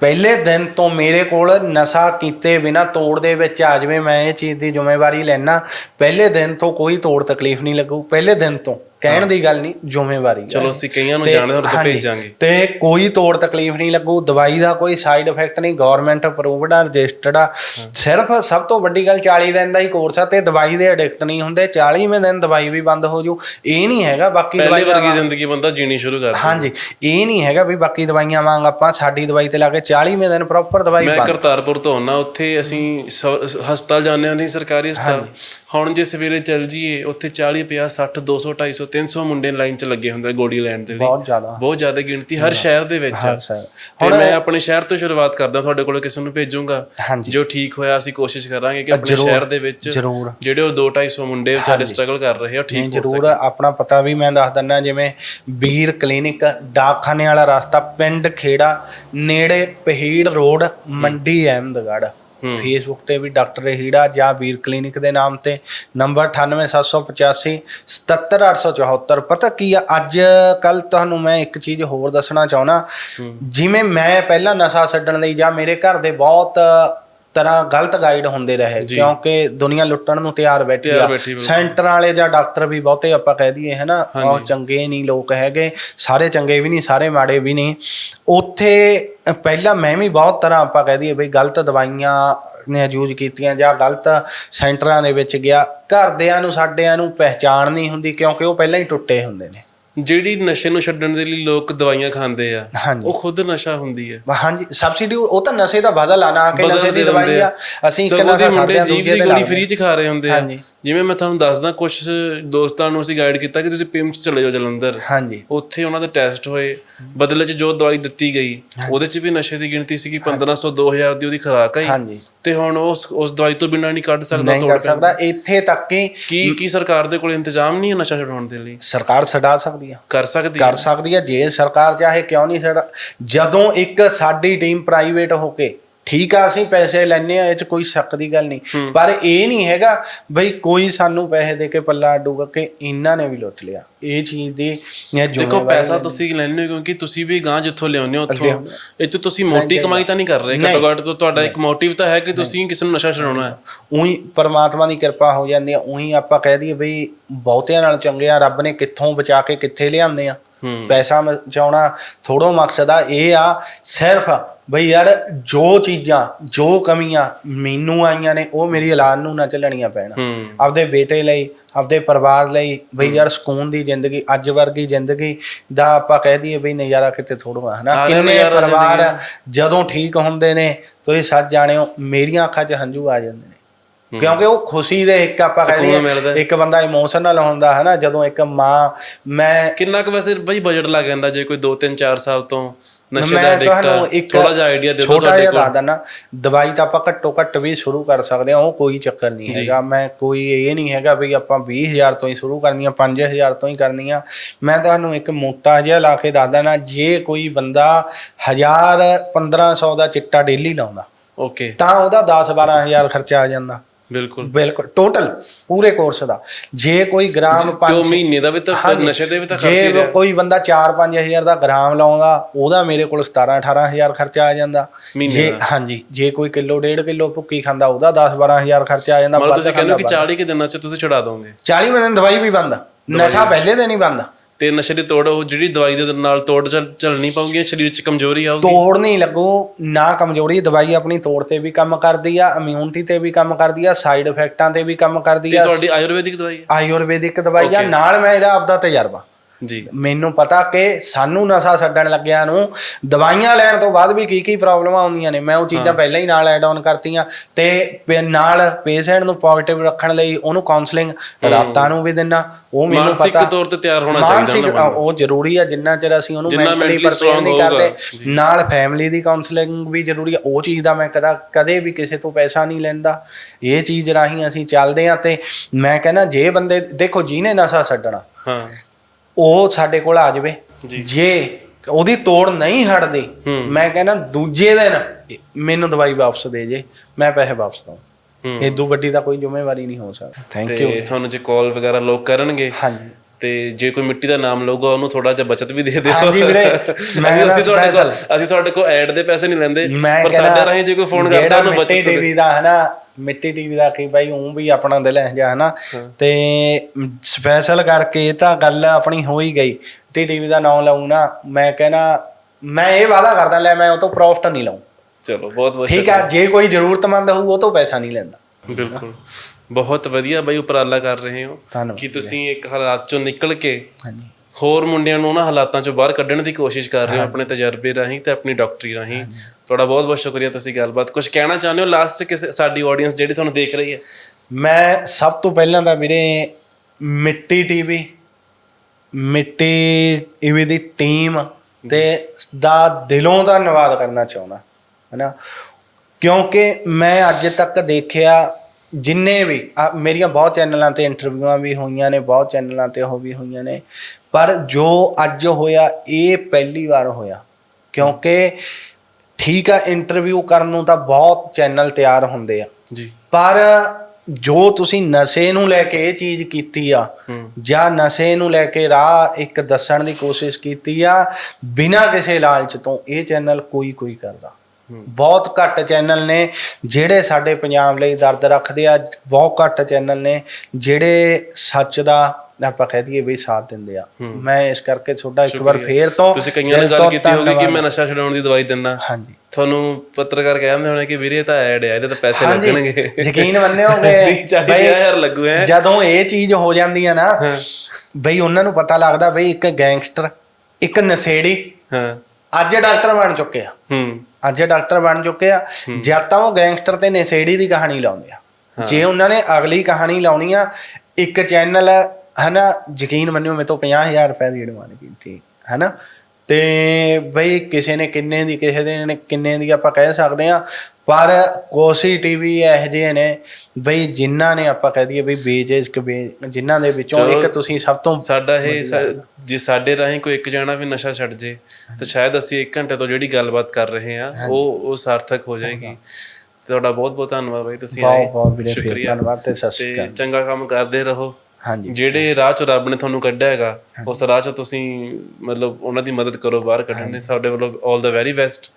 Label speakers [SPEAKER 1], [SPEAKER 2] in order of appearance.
[SPEAKER 1] ਪਹਿਲੇ ਦਿਨ ਤੋਂ ਮੇਰੇ ਕੋਲ ਨਸ਼ਾ ਕੀਤੇ ਬਿਨਾ ਤੋੜ ਦੇ ਵਿੱਚ ਆ ਜਾਵੇ, ਮੈਂ ਇਹ ਚੀਜ਼ ਦੀ ਜ਼ਿੰਮੇਵਾਰੀ ਲੈਣਾ ਪਹਿਲੇ ਦਿਨ ਤੋਂ ਕੋਈ ਤੋੜ ਤਕਲੀਫ ਨਹੀਂ ਲੱਗੂ। ਪਹਿਲੇ ਦਿਨ ਤੋਂ। ਕਹਿਣ ਦੀ ਗੱਲ ਨਹੀਂ ਜ਼ਿੰਮੇਵਾਰੀ ਹੈ।
[SPEAKER 2] ਚਲੋ ਅਸੀਂ ਕਈਆਂ ਨੂੰ
[SPEAKER 1] ਤੇ
[SPEAKER 2] ਜਾਣਦੇ ਹਾਂ, ਤੁਹਾਡੇ ਕੋਲ
[SPEAKER 1] ਹਾਂਜੀ,
[SPEAKER 2] ਭੇਜਾਂਗੇ।
[SPEAKER 1] ਤੇ ਕੋਈ ਤੋੜ ਤਕਲੀਫ ਨਹੀਂ ਲੱਗੂ ਦਵਾਈ ਦਾ ਕੋਈ ਸਾਈਡ ਇਫੈਕਟ ਨਹੀਂ ਗਵਰਨਮੈਂਟ ਅਪਰੂਵਡ ਆ ਰਜਿਸਟਰਡ ਆ। ਸਿਰਫ ਸਭ ਤੋਂ ਵੱਡੀ ਗੱਲ 40 ਦਿਨ ਦਾ ਹੀ ਕੋਰਸ ਆ ਤੇ ਦਵਾਈ ਦੇ ਐਡਿਕਟ ਨਹੀਂ ਹੁੰਦੇ 40ਵੇਂ ਦਿਨ ਦਵਾਈ ਵੀ ਬੰਦ ਹੋ ਜੂ। ਇਹ ਨਹੀਂ ਹੈਗਾ ਬਾਕੀ
[SPEAKER 2] ਪਹਿਲੀ
[SPEAKER 1] ਦਵਾਈ
[SPEAKER 2] ਵਰਗੀ ਜ਼ਿੰਦਗੀ ਬੰਦਾ ਜੀਣੀ ਸ਼ੁਰੂ ਕਰ
[SPEAKER 1] ਹਾਂਜੀ ਇਹ ਨਹੀਂ ਹੈਗਾ ਵੀ ਬਾਕੀ ਦਵਾਈਆਂ ਵਾਂਗ ਆਪਾਂ ਸਾਡੀ ਦਵਾਈ ਤੇ ਲਾ ਕੇ 40ਵੇਂ ਦਿਨ ਪ੍ਰੋਪਰ ਦਵਾਈ
[SPEAKER 2] ਮੈਂ
[SPEAKER 1] ਬੰਦ।
[SPEAKER 2] ਕਰਤਾਰਪੁਰ ਤੋਂ ਆਉਣਾ ਉੱਥੇ ਅਸੀਂ ਸ- ਹਸਪਤਾਲ ਜਾਂਦੇ ਹਾਂ ਨਹੀਂ ਸਰਕਾਰੀ ਹਸਪਤਾਲ। ਹੁਣ ਜੇ ਸਵੇਰੇ ਚੱਲ ਜੀਏ ਉੱਥੇ 40 50 60 200 250 300 ਮੁੰਡੇ ਲਾਈਨ 'ਚ ਲੱਗੇ ਹੁੰਦੇ ਗੋਲੀ ਲੈਣ ਦੇ ਲਈ
[SPEAKER 1] ਬਹੁਤ ਜ਼ਿਆਦਾ
[SPEAKER 2] ਬਹੁਤ ਜ਼ਿਆਦਾ ਗਿਣਤੀ ਹਰ ਸ਼ਹਿਰ ਦੇ ਵਿੱਚ ਆ। ਤੇ ਮੈਂ ਆਪਣੇ ਸ਼ਹਿਰ ਤੋਂ ਸ਼ੁਰੂਆਤ ਕਰਦਾ ਤੁਹਾਡੇ ਕੋਲ ਕਿਸੇ ਨੂੰ ਭੇਜੂੰਗਾ। ਜੋ ਠੀਕ ਹੋਇਆ ਅਸੀਂ ਕੋਸ਼ਿਸ਼ ਕਰਾਂਗੇ ਕਿ ਆਪਣੇ ਸ਼ਹਿਰ ਦੇ ਵਿੱਚ
[SPEAKER 1] ਜ਼ਰੂਰ।
[SPEAKER 2] ਜਿਹੜੇ ਉਹ 2 250 ਮੁੰਡੇ ਵਿਚਾਰੇ ਸਟਰਗਲ ਕਰ ਰਹੇ ਆ ਠੀਕ ਹੋ
[SPEAKER 1] ਜ਼ਰੂਰ ਆਪਣਾ ਪਤਾ ਵੀ ਮੈਂ ਦੱਸ ਦਿੰਦਾ ਜਿਵੇਂ ਵੀਰ ਕਲੀਨਿਕ ਡਾਕਖਾਨੇ ਵਾਲਾ ਰਸਤਾ ਪਿੰਡ ਖੇੜਾ ਨੇੜੇ ਪਹੀੜ ਰੋਡ ਮੰਡੀ ਅਹਿਮਦਗੜ੍ਹ ਫੇਸਬੁੱਕ ਤੇ ਵੀ ਡਾਕਟਰ ਹੀੜਾ ਜਾਂ ਵੀਰ ਕਲੀਨਿਕ ਦੇ ਨਾਮ ਤੇ ਨੰਬਰ 98785 77874 ਪਤਾ ਕੀ ਆ ਅੱਜ ਕੱਲ ਤੁਹਾਨੂੰ ਮੈਂ ਇੱਕ ਚੀਜ਼ ਹੋਰ ਦੱਸਣਾ ਚਾਹੁੰਦਾ ਜਿਵੇਂ ਮੈਂ ਪਹਿਲਾਂ ਨਸ਼ਾ ਛੱਡਣ ਲਈ ਜਾਂ ਮੇਰੇ ਘਰ ਦੇ ਬਹੁਤ ਤਰ੍ਹਾਂ ਗਲਤ ਗਾਈਡ ਹੁੰਦੇ ਰਹੇ ਕਿਉਂਕਿ ਦੁਨੀਆ ਲੁੱਟਣ ਨੂੰ ਤਿਆਰ ਬੈਠੀ ਆ। ਸੈਂਟਰ ਵਾਲੇ ਜਾਂ ਡਾਕਟਰ ਵੀ ਬਹੁਤੇ ਆਪਾਂ ਕਹਿ ਦਈਏ ਹੈ ਨਾ ਬਹੁਤ ਚੰਗੇ ਨਹੀਂ ਲੋਕ ਹੈਗੇ ਸਾਰੇ ਚੰਗੇ ਵੀ ਨਹੀਂ ਸਾਰੇ ਮਾੜੇ ਵੀ ਨਹੀਂ। ਉੱਥੇ ਪਹਿਲਾਂ ਮੈਂ ਵੀ ਬਹੁਤ ਤਰ੍ਹਾਂ ਆਪਾਂ ਕਹਿ ਦਈਏ ਬਈ ਗਲਤ ਦਵਾਈਆਂ ਨੇ ਯੂਜ਼ ਕੀਤੀਆਂ ਜਾਂ ਗਲਤ ਸੈਂਟਰਾਂ ਦੇ ਵਿੱਚ ਗਿਆ ਘਰਦਿਆਂ ਨੂੰ ਸਾਡਿਆਂ ਨੂੰ ਪਹਿਚਾਣ ਨਹੀਂ ਹੁੰਦੀ ਕਿਉਂਕਿ ਉਹ ਪਹਿਲਾਂ ਹੀ ਟੁੱਟੇ ਹੁੰਦੇ ਨੇ।
[SPEAKER 2] ਜਿਹੜੀ ਨਸ਼ੇ ਨੂੰ ਛੱਡਣ ਦੇ ਲਈ ਲੋਕ ਦਵਾਈਆਂ ਖਾਂਦੇ ਆ
[SPEAKER 1] ਹਾਂਜੀ।
[SPEAKER 2] ਉਹ ਖੁਦ ਨਸ਼ਾ ਹੁੰਦੀ ਹੈ
[SPEAKER 1] ਹਾਂਜੀ ਸਬਸਿਡੀ ਉਹ ਤਾਂ ਨਸ਼ੇ ਦਾ ਆ ਨਾ ਕਿ ਨਸ਼ੇ ਦੀ ਦਵਾਈ ਆ। ਅਸੀਂ ਇੱਕ
[SPEAKER 2] ਸਗੋਂ
[SPEAKER 1] ਨਸ਼ਾ
[SPEAKER 2] ਮੁੰਡੇ
[SPEAKER 1] ਛੱਡਦੇ ਆ
[SPEAKER 2] ਜੀਵ ਦੀ ਗੋਲੀ ਫ੍ਰੀ ਚ ਖਾ ਰਹੇ ਹੁੰਦੇ ਆ।
[SPEAKER 1] ਹਾਂਜੀ।
[SPEAKER 2] ਜਿਵੇਂ ਮੈਂ ਤੁਹਾਨੂੰ ਦੱਸਦਾ ਕੁਝ ਦੋਸਤਾਂ ਨੂੰ ਅਸੀਂ ਗਾਈਡ ਕੀਤਾ ਕਿ ਤੁਸੀਂ ਪਿੰਮਸ ਚਲੇ ਜਾਓ ਜਲੰਧਰ।
[SPEAKER 1] ਹਾਂਜੀ।
[SPEAKER 2] ਉੱਥੇ ਉਹਨਾਂ ਦੇ ਟੈਸਟ ਹੋਏ। ਬਦਲੇ ਚ ਜੋ ਦਵਾਈ ਦਿੱਤੀ ਗਈ ਉਹਦੇ ਚ ਵੀ ਨਸ਼ੇ ਦੀ ਗਿਣਤੀ ਸੀਗੀ 1500 2000 ਦੀ ਉਹਦੀ ਖੁਰਾਕ ਆਈ।
[SPEAKER 1] ਹਾਂਜੀ।
[SPEAKER 2] ਤੇ ਹੁਣ ਉਸ ਉਸ ਦਵਾਈ ਤੋਂ ਬਿਨਾਂ ਨਹੀਂ ਕੱਢ ਸਕਦਾ
[SPEAKER 1] ਨਹੀਂ ਸਕਦਾ। ਇੱਥੇ ਤੱਕ ਕਿ
[SPEAKER 2] ਕੀ ਕੀ ਸਰਕਾਰ ਦੇ ਕੋਲ ਇੰਤਜ਼ਾਮ ਨਹੀਂ ਹੈ ਨਸ਼ਾ ਛਡਾਉਣ ਦੇ ਲਈ?
[SPEAKER 1] ਸਰਕਾਰ ਛਡਾ ਸਕਦੀ ਆ।
[SPEAKER 2] ਕਰ ਸਕਦੀ
[SPEAKER 1] ਕਰ ਸਕਦੀ ਹੈ ਜੇ ਸਰਕਾਰ ਚਾਹੇ ਕਿਉਂ ਨਹੀਂ ਛੱਡ ਜਦੋਂ ਇੱਕ ਸਾਡੀ ਟੀਮ ਪ੍ਰਾਈਵੇਟ ਹੋ ਕੇ ਠੀਕ ਆ ਅਸੀਂ ਪੈਸੇ ਲੈਣੇ ਆ ਇਹ ਚ ਕੋਈ ਸ਼ੱਕ ਦੀ ਗੱਲ ਨਹੀਂ। ਪਰ ਇਹ ਨਹੀਂ ਹੈਗਾ ਬਈ ਕੋਈ ਸਾਨੂੰ ਪੈਸੇ ਦੇ ਕੇ ਪੱਲਾ ਡੂਗਾ ਕਿ ਇਹਨਾਂ ਨੇ ਵੀ ਲੁੱਟ ਲਿਆ। ਇਹ ਚੀਜ਼ ਦੀ
[SPEAKER 2] ਦੇਖੋ ਪੈਸਾ ਤੁਸੀਂ ਲੈਣੇ ਹੋ ਕਿਉਂਕਿ ਤੁਸੀਂ ਵੀ ਗਾਂ ਜਿੱਥੋਂ ਲਿਆਉਂਦੇ ਹੋ ਉੱਥੋਂ। ਇਹ 'ਚ ਤੁਸੀਂ ਮੋਟੀ ਕਮਾਈ ਤਾਂ ਨਹੀਂ ਕਰ ਰਹੇ ਘੱਟੋ ਘੱਟ ਤਾਂ ਤੁਹਾਡਾ ਇੱਕ ਮੋਟਿਵ ਤਾਂ ਹੈ ਕਿ ਤੁਸੀਂ ਕਿਸੇ ਨੂੰ ਨਸ਼ਾ ਛਡਾਉਣਾ ਹੈ।
[SPEAKER 1] ਉਹੀ ਪਰਮਾਤਮਾ ਦੀ ਕਿਰਪਾ ਹੋ ਜਾਂਦੀ ਆ ਉਹੀ ਆਪਾਂ ਕਹਿ ਦਈਏ ਬਈ ਬਹੁਤਿਆਂ ਨਾਲ ਚੰਗੇ ਆ ਰੱਬ ਨੇ ਕਿੱਥੋਂ ਬਚਾ ਕੇ ਕਿੱਥੇ ਲਿਆਂਦੇ ਆ।
[SPEAKER 2] ਹੂੰ।
[SPEAKER 1] ਪੈਸਾ ਬਚਾਉਣਾ ਥੋੜੋ ਮਕਸਦ ਆ ਇਹ ਆ ਸਿਰਫ ਬਈ ਯਾਰ ਜੋ ਚੀਜ਼ਾਂ ਜੋ ਕਮੀਆਂ ਮੈਨੂੰ ਆਈਆਂ ਨੇ ਉਹ ਮੇਰੀ ਔਲਾਦ ਨੂੰ ਨਾ ਝੱਲਣੀਆਂ ਪੈਣ। ਆਪਦੇ ਬੇਟੇ ਲਈ ਆਪਦੇ ਪਰਿਵਾਰ ਲਈ ਬਈ ਯਾਰ ਸਕੂਨ ਦੀ ਜ਼ਿੰਦਗੀ ਅੱਜ ਵਰਗੀ ਜ਼ਿੰਦਗੀ ਦਾ ਆਪਾਂ ਕਹਿ ਦਈਏ ਬਈ ਨਜ਼ਾਰਾ ਕਿਤੇ ਥੋੜਾ ਹਨਾ? ਕਿੰਨੇ ਪਰਿਵਾਰ ਜਦੋਂ ਠੀਕ ਹੁੰਦੇ ਨੇ ਤੁਸੀਂ ਸੱਚ ਜਾਣਿਓ ਮੇਰੀਆਂ ਅੱਖਾਂ 'ਚ ਹੰਝੂ ਆ ਜਾਂਦੇ ਕਿਉਂਕਿ ਉਹ ਖੁਸ਼ੀ ਦੇ ਇੱਕ ਆਪਾਂ ਕਹਿ
[SPEAKER 2] ਸਕੂਨ ਮਿਲਦਾ। ਹੈ।
[SPEAKER 1] ਦਈਏ ਇੱਕ ਬੰਦਾ ਇਮੋਸ਼ਨਲ ਹੁੰਦਾ ਹੈ ਨਾ ਜਦੋਂ ਇੱਕ ਮਾਂ ਮੈਂ
[SPEAKER 2] ਕਿੰਨਾ ਕੁ ਵੈਸੇ ਬਈ ਬਜਟ ਲੱਗ ਜਾਂਦਾ ਜੇ ਕੋਈ 2 3 4 ਸਾਲ ਤੋਂ ਨਸ਼ੇ ਦਾ
[SPEAKER 1] ਮੈਂ
[SPEAKER 2] ਐਡਿਕਟ
[SPEAKER 1] ਤੁਹਾਨੂੰ ਇੱਕ
[SPEAKER 2] ਥੋੜਾ ਜਿਹਾ ਆਈਡੀਆ ਦੇ ਦਿਓ
[SPEAKER 1] ਛੋਟਾ
[SPEAKER 2] ਤੁਹਾਡੇ
[SPEAKER 1] ਜਿਹਾ
[SPEAKER 2] ਕੋਲ।
[SPEAKER 1] ਦੱਸ ਦਿੰਦਾ ਦਵਾਈ ਤਾਂ ਆਪਾਂ ਘੱਟੋ ਘੱਟ ਵੀ ਸ਼ੁਰੂ ਕਰ ਸਕਦੇ ਹਾਂ ਉਹ ਕੋਈ ਚੱਕਰ ਨਹੀਂ ਹੈਗਾ। ਮੈਂ ਕੋਈ ਇਹ ਨਹੀਂ ਹੈਗਾ ਵੀ ਆਪਾਂ 20000 ਤੋਂ ਹੀ ਸ਼ੁਰੂ ਕਰਨੀ ਆ 5000 ਤੋਂ ਹੀ ਕਰਨੀ ਆ ਮੈਂ ਤੁਹਾਨੂੰ ਇੱਕ ਮੋਟਾ ਜਿਹਾ ਲਾ ਕੇ ਦੱਸ ਦਿੰਦਾ ਜੇ ਕੋਈ ਬੰਦਾ 1000 1500 ਦਾ ਚਿੱਟਾ ਡੇਲੀ ਲਾਉਂਦਾ
[SPEAKER 2] ਓਕੇ
[SPEAKER 1] ਤਾਂ ਉਹਦਾ 10 12000 ਖਰਚਾ ਆ ਜਾਂਦਾ।
[SPEAKER 2] ਬਿਲਕੁਲ।
[SPEAKER 1] ਬਿਲਕੁਲ ਟੋਟਲ ਪੂਰੇ ਕੋਰਸ ਦਾ। ਜੇ ਕੋਈ ਗ੍ਰਾਮ
[SPEAKER 2] ਤੇ
[SPEAKER 1] ਪੰਜ
[SPEAKER 2] ਉਹ ਮਹੀਨੇ ਦਾ ਵੀ ਤਾਂ। ਨਸ਼ੇ ਦੇ ਵੀ ਤਾਂ ਖਰਚ
[SPEAKER 1] ਜੇ ਕੋਈ ਬੰਦਾ 4-5000 ਦਾ ਗ੍ਰਾਮ ਲਾਉਂਦਾ ਉਹਦਾ ਮੇਰੇ ਕੋਲ 17-18000 ਖਰਚਾ ਆ ਜਾਂਦਾ। ਜੇ ਹਾਂਜੀ ਜੇ ਕੋਈ ਕਿਲੋ ਡੇਢ ਕਿਲੋ ਭੁੱਕੀ ਖਾਂਦਾ ਉਹਦਾ 10-12000 ਖਰਚਾ ਆ ਜਾਂਦਾ
[SPEAKER 2] ਮਤਲਬ ਤੁਸੀਂ ਕਹਿੰਦੇ ਕਿ
[SPEAKER 1] ਖਾਂਦਾ
[SPEAKER 2] 40 ਕੇ ਦਿਨਾਂ ਚ ਤੁਸੀਂ ਛੁਡਾ ਦੋਗੇ?
[SPEAKER 1] 40 ਮਿੰਟ ਦਵਾਈ ਵੀ ਬੰਦ। ਨਸ਼ਾ ਪਹਿਲੇ ਦਿਨ ਹੀ ਬੰਦ।
[SPEAKER 2] ਤੇ ਨਸ਼ੇ ਦੀ ਤੋੜ ਉਹ ਜਿਹੜੀ ਦਵਾਈ ਦੇ ਨਾਲ ਤੋੜ ਚੱਲ ਚੱਲ ਨਹੀਂ ਪਾਉਂਗੀ ਸਰੀਰ 'ਚ ਕਮਜ਼ੋਰੀ ਆਊਗੀ।
[SPEAKER 1] ਤੋੜ ਨਹੀਂ ਲੱਗੂ ਨਾ ਕਮਜ਼ੋਰੀ ਦਵਾਈ ਆਪਣੀ ਤੋੜ ਤੇ ਵੀ ਕੰਮ ਕਰਦੀ ਆ ਇਮਿਊਨਿਟੀ ਤੇ ਵੀ ਕੰਮ ਕਰਦੀ ਆ ਸਾਈਡ ਇਫੈਕਟਾਂ ਤੇ ਵੀ ਕੰਮ ਕਰਦੀ
[SPEAKER 2] ਤੇ
[SPEAKER 1] ਆ।
[SPEAKER 2] ਤੁਹਾਡੀ ਆਯੁਰਵੈਦਿਕ ਦਵਾਈ ਹੈ?
[SPEAKER 1] ਆਯੁਰਵੈਦਿਕ ਦਵਾਈ ਆ ਨਾਲ ਮੇਰਾ ਆਪਦਾ ਤਜਰਬਾ।
[SPEAKER 2] ਜੀ।
[SPEAKER 1] ਮੈਨੂੰ ਪਤਾ ਕਿ ਸਾਨੂੰ ਨਸ਼ਾ ਛੱਡਣ ਲੱਗਿਆਂ ਨੂੰ ਦਵਾਈਆਂ ਲੈਣ ਤੋਂ ਬਾਅਦ ਵੀ ਕੀ ਕੀ ਪ੍ਰੋਬਲਮਾਂ ਆਉਂਦੀਆਂ ਨੇ। ਮੈਂ ਉਹ ਚੀਜ਼ਾਂ ਪਹਿਲਾਂ ਹੀ ਨਾਲ ਐਡ ਆਨ ਕਰਤੀਆਂ ਤੇ ਨਾਲ ਪੇਸ਼ੈਂਟ ਨੂੰ ਪੋਜ਼ਿਟਿਵ ਰੱਖਣ ਲਈ ਉਹਨੂੰ ਕਾਉਂਸਲਿੰਗ ਰਾਤਾਂ ਨੂੰ ਵੀ ਦਿੰਨਾ। ਉਹ ਮੈਨੂੰ
[SPEAKER 2] ਮਾਨਸਿਕ
[SPEAKER 1] ਪਤਾ
[SPEAKER 2] ਤੌਰ ਤੇ ਤਿਆਰ ਹੋਣਾ ਚਾਹੀਦਾ
[SPEAKER 1] ਮਾਨਸਿਕ। ਉਹ ਜ਼ਰੂਰੀ ਆ ਜਿੰਨਾ ਚਿਰ ਅਸੀਂ ਉਹਨੂੰ ਮੈਂਟਲੀ ਪ੍ਰਪੇਅਰ ਨਹੀਂ। ਕਰਦੇ। ਨਾਲ ਫੈਮਿਲੀ ਦੀ ਕਾਉਂਸਲਿੰਗ ਵੀ ਜ਼ਰੂਰੀ ਆ। ਉਹ ਚੀਜ਼ ਦਾ ਮੈਂ ਕਦਾ ਕਦੇ ਵੀ ਕਿਸੇ ਤੋਂ ਪੈਸਾ ਨਹੀਂ ਲੈਂਦਾ। ਇਹ ਚੀਜ਼ ਰਾਹੀਂ ਅਸੀਂ ਚੱਲਦੇ ਆ ਤੇ ਮੈਂ ਕਹਿੰਦਾ ਜੇ ਬੰਦੇ ਦੇਖੋ ਜਿਹਨੇ ਨਸ਼ਾ ਛੱਡਣਾ
[SPEAKER 2] ਹਾਂ।
[SPEAKER 1] ਉਹ ਸਾਡੇ ਕੋਲ ਆ ਜਾਵੇ।
[SPEAKER 2] ਜੀ।
[SPEAKER 1] ਉਹਦੀ ਤੋੜ ਨਹੀਂ ਹਟਦੀ। ਮੈਂ ਕਹਿੰਦਾ ਦੂਜੇ ਦਿਨ ਮੈਨੂੰ ਦਵਾਈ ਵਾਪਸ ਦੇ ਜੇ ਮੈਂ ਪੈਸੇ ਵਾਪਸ ਦਵਾਂ
[SPEAKER 2] ਹੂੰ।
[SPEAKER 1] ਇਦੋਂ ਵੱਡੀ ਦਾ ਕੋਈ ਜ਼ਿੰਮੇਵਾਰੀ ਨਹੀਂ ਹੋ ਸਕਦੀ। ਥੈਂਕ ਯੂ
[SPEAKER 2] ਤੇ ਤੁਹਾਨੂੰ ਜੇ ਕਾਲ ਵਗੈਰਾ ਲੋਕ ਕਰਨਗੇ
[SPEAKER 1] ਹਾਂਜੀ।
[SPEAKER 2] ਤੇ ਜੇ ਕੋਈ ਮਿੱਟੀ ਦਾ ਨਾਮ ਲਊਗਾ ਉਹਨੂੰ ਥੋੜਾ ਜਿਹਾ ਬਚਤ ਵੀ ਦੇ ਦਿਓ।
[SPEAKER 1] ਹਾਂਜੀ ਵੀਰੇ, ਮੈਂ
[SPEAKER 2] ਅਸੀਂ- ਤੁਹਾਡੇ ਕੋਲ ਅਸੀਂ ਤੁਹਾਡੇ ਕੋਲ ਐਡ ਦੇ ਪੈਸੇ ਨਹੀਂ ਲੈਂਦੇ ਪਰ ਸਾਡੇ ਰਾਹੀਂ ਜੇ ਕੋਈ ਫੋਨ ਕਰਦਾ ਉਹਨੂੰ ਬਚਤ ਦੇ
[SPEAKER 1] ਟੀਵੀ ਦਾ ਹੈ ਨਾ ਮਿੱਟੀ ਟੀਵੀ ਦਾ ਕੀ ਬਾਈ ਉਹ ਵੀ ਆਪਣਾ ਦਿਲ ਹੈ ਜਾ ਹੈ। ਨਾ ਤੇ ਸਪੈਸ਼ਲ ਕਰਕੇ ਇਹ ਤਾਂ ਗੱਲ ਆਪਣੀ ਹੋ ਹੀ ਗਈ। ਮਿੱਟੀ ਟੀਵੀ ਦਾ ਨਾਮ ਲਾਉਂ ਨਾ ਮੈਂ ਕਹਿੰਦਾ ਮੈਂ ਇਹ ਵਾਅਦਾ ਕਰਦਾ ਲੈ ਮੈਂ ਉਹ ਤੋਂ ਪ੍ਰੋਫਿਟ ਨਹੀਂ ਲਵਾਂ
[SPEAKER 2] ਚਲੋ ਬਹੁਤ ਬਹੁਤ
[SPEAKER 1] ਠੀਕ ਆ ਜੇ ਕੋਈ ਜ਼ਰੂਰਤਮੰਦ ਹੋਊ ਉਹ ਤੋਂ ਪੈਸਾ ਨਹੀਂ ਲੈਂਦਾ।
[SPEAKER 2] ਬਿਲਕੁਲ। ਬਹੁਤ ਵਧੀਆ ਬਾਈ ਉਪਰਾਲਾ ਕਰ ਰਹੇ ਹੋ। ਕਿ ਤੁਸੀਂ ਇੱਕ ਹਾਲਾਤ ਚੋਂ ਨਿਕਲ ਕੇ
[SPEAKER 1] ਹਾਂਜੀ।
[SPEAKER 2] ਹੋਰ ਮੁੰਡਿਆਂ ਨੂੰ ਉਹਨਾਂ ਹਾਲਾਤਾਂ ਚੋਂ ਬਾਹਰ ਕੱਢਣ ਦੀ ਕੋਸ਼ਿਸ਼ ਕਰ ਰਹੇ ਹੋ ਆਪਣੇ ਤਜਰਬੇ ਰਾਹੀਂ ਤੇ ਆਪਣੀ ਡਾਕਟਰੀ ਰਾਹੀਂ। ਤੁਹਾਡਾ ਬਹੁਤ ਬਹੁਤ ਸ਼ੁਕਰੀਆ ਤੁਸੀਂ ਗੱਲਬਾਤ ਕੁਝ ਕਹਿਣਾ ਚਾਹੁੰਦੇ ਹੋ ਲਾਸਟ 'ਚ ਕਿਸੇ ਸਾਡੀ ਆਡੀਅנס ਜਿਹੜੀ ਤੁਹਾਨੂੰ ਦੇਖ ਰਹੀ ਹੈ?
[SPEAKER 1] ਮੈਂ ਸਭ ਤੋਂ ਪਹਿਲਾਂ ਤਾਂ ਵੀਰੇ ਮਿੱਟੀ ਟੀਵੀ ਮਿੱਟੀ ਟੀਵੀ ਦੀ ਟੀਮ ਤੇ ਦਾ ਦਿਲੋਂ ਧੰਨਵਾਦ ਕਰਨਾ ਚਾਹੁੰਦਾ ਹੈਨਾ? ਕਿਉਂਕਿ ਮੈਂ ਅੱਜ ਤੱਕ ਦੇਖਿਆ ਜਿੰਨੇ ਵੀ ਆ, ਮੇਰੀਆਂ ਬਹੁਤ ਚੈਨਲਾਂ ਤੇ ਇੰਟਰਵਿਊਆਂ ਵੀ ਹੋਈਆਂ ਨੇ ਬਹੁਤ ਚੈਨਲਾਂ ਤੇ ਉਹ ਵੀ ਹੋਈਆਂ ਨੇ। ਪਰ ਜੋ ਅੱਜ ਹੋਇਆ ਇਹ ਪਹਿਲੀ ਵਾਰ ਹੋਇਆ। ਕਿਉਂਕਿ ਠੀਕ ਆ ਇੰਟਰਵਿਊ ਕਰਨ ਨੂੰ ਤਾਂ ਬਹੁਤ ਚੈਨਲ ਤਿਆਰ ਹੁੰਦੇ ਆ।
[SPEAKER 2] ਜੀ।
[SPEAKER 1] ਪਰ ਜੋ ਤੁਸੀਂ ਨਸ਼ੇ ਨੂੰ ਲੈ ਕੇ ਇਹ ਚੀਜ਼ ਕੀਤੀ ਆ
[SPEAKER 2] ਹੂੰ।
[SPEAKER 1] ਜਾਂ ਨਸ਼ੇ ਨੂੰ ਲੈ ਕੇ ਰਾਹ ਇੱਕ ਦੱਸਣ ਦੀ ਕੋਸ਼ਿਸ਼ ਕੀਤੀ ਆ ਬਿਨਾਂ ਕਿਸੇ ਲਾਲਚ ਤੋਂ ਇਹ ਚੈਨਲ ਕੋਈ ਕੋਈ ਕਰਦਾ। ਬਹੁਤ ਘੱਟ ਚੈਨਲ ਨੇ ਜਿਹੜੇ ਸਾਡੇ ਪੰਜਾਬ ਲਈ ਦਰਦ ਰੱਖਦੇ ਆ ਬਹੁਤ ਘੱਟ ਚੈਨਲ ਨੇ ਜਿਹੜੇ ਸੱਚ ਦਾ ਆਪਾਂ ਕਹਿ ਦਈਏ ਵੀ ਸਾਥ ਦਿੰਦੇ ਆ। ਮੈਂ ਇਸ ਕਰਕੇ ਤੁਹਾਡਾ ਇੱਕ ਵਾਰ। ਫੇਰ ਤੋਂ
[SPEAKER 2] ਤੁਸੀਂ ਕਈਆਂ ਨਾਲ ਗੱਲ ਕੀਤੀ ਹੋਗੀ ਕਿ। ਮੈਂ ਨਸ਼ਾ ਛਡਾਉਣ ਦੀ ਦਵਾਈ ਦਿੰਦਾ।
[SPEAKER 1] ਹਾਂਜੀ।
[SPEAKER 2] ਤੁਹਾਨੂੰ ਪੱਤਰਕਾਰ ਕਹਿੰਦੇ ਹੋਣੇ ਕਿ ਵੀਰੇ ਤਾਂ ਐਡ ਹੈ ਇਹਦੇ ਤਾਂ ਪੈਸੇ ਲੱਗਣਗੇ।
[SPEAKER 1] ਯਕੀਨ ਮੰਨਿਓਗੇ
[SPEAKER 2] ਵੀਹ ਚਾਲੀ
[SPEAKER 1] ਬਈ
[SPEAKER 2] ਹਜ਼ਾਰ ਲੱਗੂ ਹੈ
[SPEAKER 1] ਜਦੋਂ ਇਹ ਚੀਜ਼ ਹੋ ਜਾਂਦੀ ਆ ਨਾ ਬਈ ਉਹਨਾਂ ਨੂੰ ਪਤਾ ਲੱਗਦਾ ਬਈ ਇੱਕ ਗੈਂਗਸਟਰ ਇੱਕ ਨਸ਼ੇੜੀ
[SPEAKER 2] ਹਾਂ।
[SPEAKER 1] ਅੱਜ ਡਾਕਟਰ ਬਣ ਚੁੱਕੇ ਆ।
[SPEAKER 2] ਹੂੰ।
[SPEAKER 1] ਅੱਜ ਡਾਕਟਰ ਬਣ ਚੁੱਕੇ ਆ। ਜਦ ਤਾਂ ਉਹ ਗੈਂਗਸਟਰ ਤੇ ਨਸ਼ੇੜੀ ਦੀ ਕਹਾਣੀ ਲਾਉਂਦੇ ਆ। ਜੇ ਉਹਨਾਂ ਨੇ ਅਗਲੀ ਕਹਾਣੀ ਲਾਉਣੀ ਆ ਇੱਕ ਚੈਨਲ ਹਨਾ ਯਕੀਨ ਮੰਨਿਓ ਮੇਰੇ ਤੋਂ 50000 ਰੁਪਏ ਦੀ ਡਿਮਾਂਡ ਕੀਤੀ ਹਨਾ। ਤੇ ਬਈ ਕਿਸੇ ਨੇ ਕਿੰਨੇ ਦੀ ਕਿਸੇ ਦੇ ਨੇ ਕਿੰਨੇ ਦੀ ਆਪਾਂ ਕਹਿ ਸਕਦੇ ਆ ਪਰ ਕੋਸੀ ਟੀਵੀ ਇਹੋ ਜਿਹੇ ਨੇ ਬਈ ਜਿਨ੍ਹਾਂ ਨੇ ਆਪਾਂ ਕਹਿ ਦਈਏ ਬਈ ਬੇਜੇਸ ਜਿਨ੍ਹਾਂ ਦੇ ਵਿੱਚੋਂ ਇੱਕ ਤੁਸੀਂ ਸਭ ਤੋਂ
[SPEAKER 2] ਸਾਡਾ ਇਹ ਜੇ ਸਾਡੇ ਰਾਹੀਂ ਕੋਈ ਇੱਕ ਜਣਾ ਵੀ ਨਸ਼ਾ ਛੱਡ ਜੇ ਤਾਂ ਸ਼ਾਇਦ ਅਸੀਂ 1 ਘੰਟੇ ਤੋਂ ਜਿਹੜੀ ਗੱਲਬਾਤ ਕਰ ਰਹੇ ਹਾਂ ਉਹ ਉਹ ਸਾਰਥਕ ਹੋ ਜਾਏਗੀ। ਤੁਹਾਡਾ ਬਹੁਤ ਬਹੁਤ ਧੰਨਵਾਦ ਬਾਈ ਤੁਸੀਂ ਆਏ।
[SPEAKER 1] ਬਹੁਤ ਬਹੁਤ ਵੀਰੇ ਧੰਨਵਾਦ ਤੇ ਸਤਿ ਸ਼੍ਰੀ
[SPEAKER 2] ਤੇ
[SPEAKER 1] ਅਕਾਲ।
[SPEAKER 2] ਚੰਗਾ ਕੰਮ ਕਰਦੇ ਰਹੋ।
[SPEAKER 1] ਹਾਂਜੀ।
[SPEAKER 2] ਜਿਹੜੇ ਰਾਹ ਚ ਰੱਬ ਨੇ ਤੁਹਾਨੂੰ ਕੱਢਿਆ ਹੈਗਾ ਉਸ ਰਾਹ ਚ ਤੁਸੀਂ ਮਤਲਬ ਉਹਨਾਂ ਦੀ ਮਦਦ ਕਰੋ ਬਾਹਰ ਕੱਢਣ ਦੇ। ਸਾਡੇ ਵੱਲੋਂ 올 ਦਾ ਵੈਰੀ ਬੈਸਟ